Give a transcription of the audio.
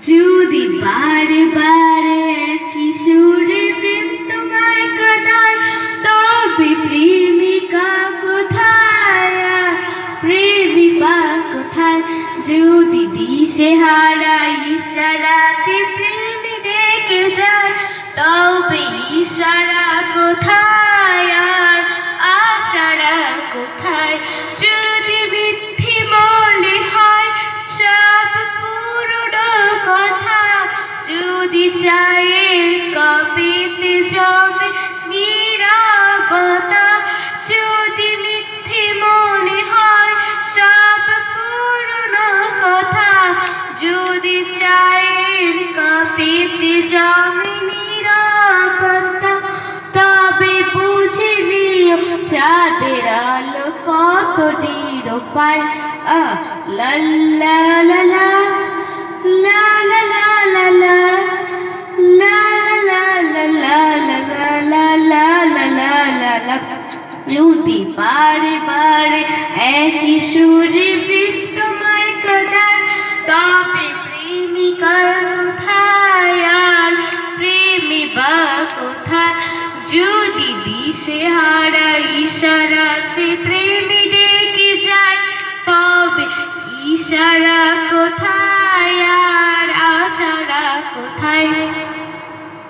যদি বারে বারে কিশোরে প্রেম তোমায় কাদায়, তবে প্রেমিকা কোথায়? প্রেমিকা কোথায়? যদি দিশে হারাই ইশারাতে প্রেমী ডেকে যায়, তবে ইশারা কোথায়? যদি চায়ের কপিতে জমে নিরাপতা যদি মিথ্যে মনে হয় সব পুরনো কথা, যদি চায়ের কপিতে জমে নিরাপত্তা তবে বুঝে নিও চাঁদের আলো কত নিরপায়। আ লা যদি বারে বারে একই সুরে বৃত্তময় কাদায় তবে প্রেমিকা কোথায় আর প্রেমী বা কোথায়? যদি দিশে হারা ইশারাতে প্রেমী ডেকে যায়, তবে ইশারা কোথায় আর আশারা কোথায়?